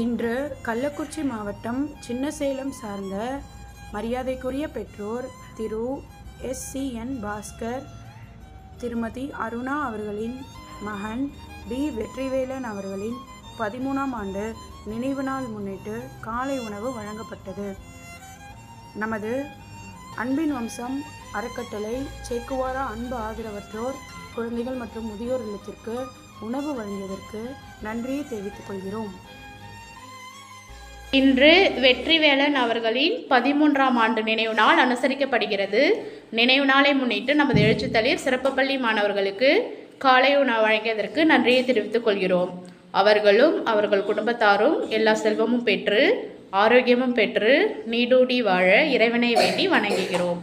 இன்று கள்ளக்குறிச்சி மாவட்டம் சின்னசேலம் சார்ந்த மரியாதைக்குரிய பெற்றோர் Thiru S C N Baskar Thirumathi Aruna அவர்களின் மகன் பி. வெற்றிவேலன் அவர்களின் பதிமூணாம் ஆண்டு நினைவு நாள் முன்னிட்டு காலை உணவு வழங்கப்பட்டது. நமது அன்பின் வம்சம் அறக்கட்டளை சேக்குவாரா அன்பு ஆதரவற்றோர் குழந்தைகள் மற்றும் முதியோர் இல்லத்திற்கு உணவு வழங்கியதற்கு நன்றியை தெரிவித்துக் கொள்கிறோம். இன்று வெற்றிவேலன் அவர்களின் பதிமூன்றாம் ஆண்டு நினைவு நாள் அனுசரிக்கப்படுகிறது. நினைவு நாளை முன்னிட்டு நமது எழுச்சித்தலைவர் சிறப்பு பள்ளி மாணவர்களுக்கு காலை உணவு வழங்கியதற்கு நன்றியை தெரிவித்துக் கொள்கிறோம். அவர்களும் அவர்கள் குடும்பத்தாரும் எல்லா செல்வமும் பெற்று ஆரோக்கியமும் பெற்று நீடூடி வாழ இறைவனை வேண்டி வணங்குகிறோம்.